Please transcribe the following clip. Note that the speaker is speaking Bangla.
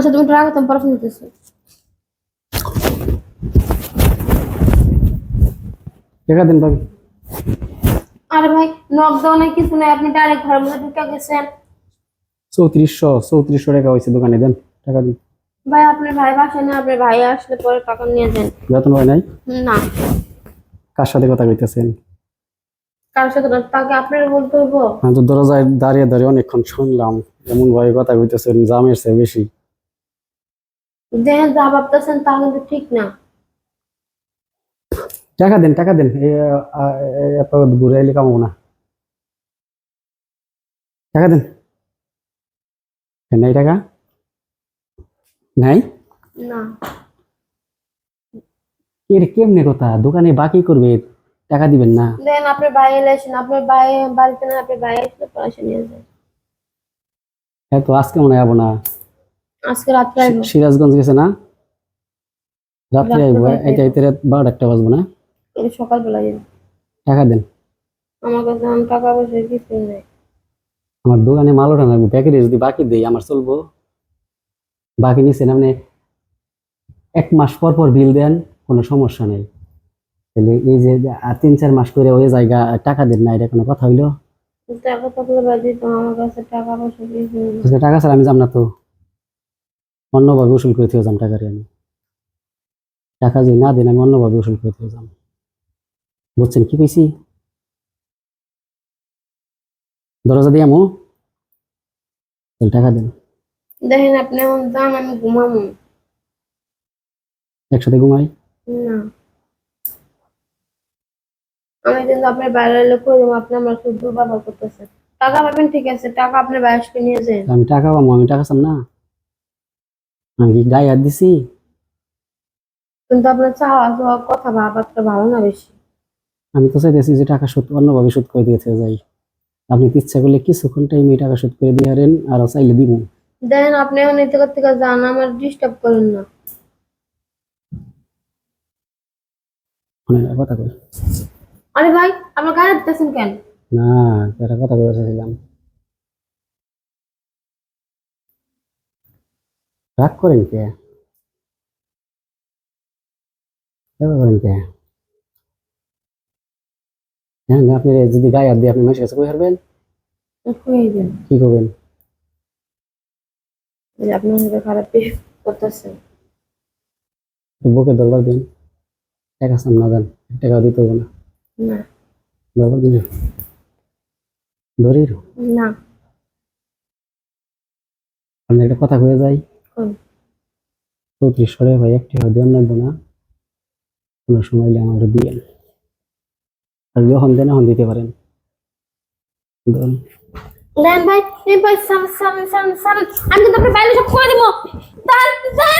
আচ্ছা তুমি রাখো তুমি পরে ফোন দিতেছি টাকা দেন ভাবি আরে ভাই নক কিছু নাই আপনি ডাইরেক্ট ঘরের মধ্যে ঢুকে গেছেন চৌত্রিশশো চৌত্রিশশো টাকা হয়েছে দোকানে দেন টাকা দিন ভাই আপনার ভাই বাসায় না আপনার ভাই আসলে পরে টাকা নিয়ে যান বেতন হয় নাই না কার সাথে কথা কইতেছেন কার সাথে না, তাকে আপনার বলতে হইব আমি তো দরজায় দাঁড়িয়ে দাঁড়িয়ে অনেকক্ষণ শুনলাম এমন ভাবে কথা কইতেছেন জামের চেয়ে বেশি দেখেন যা ভাবতেছেন তা কিন্তু ঠিক না। টাকা দেন টাকা দেন। এত ঘুরে এলে কামাবো না। টাকা দেন। নাই টাকা? নাই? না। এর কেমনে কথা? দোকানে বাকি করবে? টাকা দিবেন না। দেখেন আপনার ভাই এলে আসেন। আপনার ভাই বাড়িতে না আপনার ভাই আসলে এসে নিয়ে যান হ্যাঁ তো আজকে মনে হয় যাব না। আজকে রাত্রে আইব। সিরাজগঞ্জ গেছে না? রাত্রে আইবো এটা রাত বাজবো না? এই সকালবেলা যান টাকা দেন। আমার কাছে টাকা পয়সা কিছু নেই। আমার দোকানে মাল ওঠা লাগবে প্যাকেটে যদি বাকি দেই আমার চলবো। বাকি আপনি এক মাস পর পর বিল দেন কোনো সমস্যা নেই। তাহলে এই যে আর তিন চার মাস করে ওই জায়গা টাকা দেন না এটা কোনো কথা হইল? টাকা থাকলে আমার কাছে টাকা পয়সা কিছু নেই। আজকে টাকা ছাড়া আমি যাম না তো। অন্যভাবে উসুল করে থেকে যাম টাকারে আমি। টাকা যদি না দেন আমি অন্যভাবে উসুল করে থেকে যাম। বুঝছেন কি কইছি? দরজা দিয়ে আমু। টাকা দেন। দেখেন আপনি এখন যান আমি ঘুমাবো একসাথে ঘুমাই? না। আমি কিন্তু আপনার বাইরে এলে করে দেবো? আপনি আমার শুদ্ধ ব্যবহার করতেছেন। টাকা পাবেন ঠিক আছে। টাকা আপনার বাইশকে নিয়ে যান। আমি টাকা পাবো আমি টাকা চাম না। আমি কি গায়ে হাত দিছি। কিন্তু আপনার চাওয়া চাওয়া কথা ভাবাটা ভালো না বেশি? আমি তো চাইতেছি যে টাকা অন্যভাবে করে দিয়েছে যাই। আপনি ইচ্ছা করলে কিছুক্ষণ টাইমে টাকা শোধ করে দিয়ে হারেন আর চাইলে দিব। দেখেন আপনি এখন এতে করতে যান আমার ডিস্টার্ব করেন না। কথা কই। আরে ভাই আপনার গায়ে দিতেছেন কেন? না একটা কথা কই রাগ করেন কে করেন কে হ্যাঁ আপনি যদি গায়ে হাত দিয়ে আপনি মানুষের কাছে কই হারবেন? কি করবেন? যে খারাপ করতেছেন বুকে দরবার দিন। টাকা সাম না দেন টাকা দিতে হবে না। দরবার দিন না। আমি একটা কথা যাই। কোন? চৌত্রিশ ভাই একটি হয় দেওয়ার লাগবো না। কোনো সময় আমার দিয়েন আর যখন দেন, এখন দিতে পারেন। ধরুন। দেন ভাই, এই ভাই, সাম সাম সাম সাম। আমি কিন্তু আপনার বাইরে সব করে দেবো।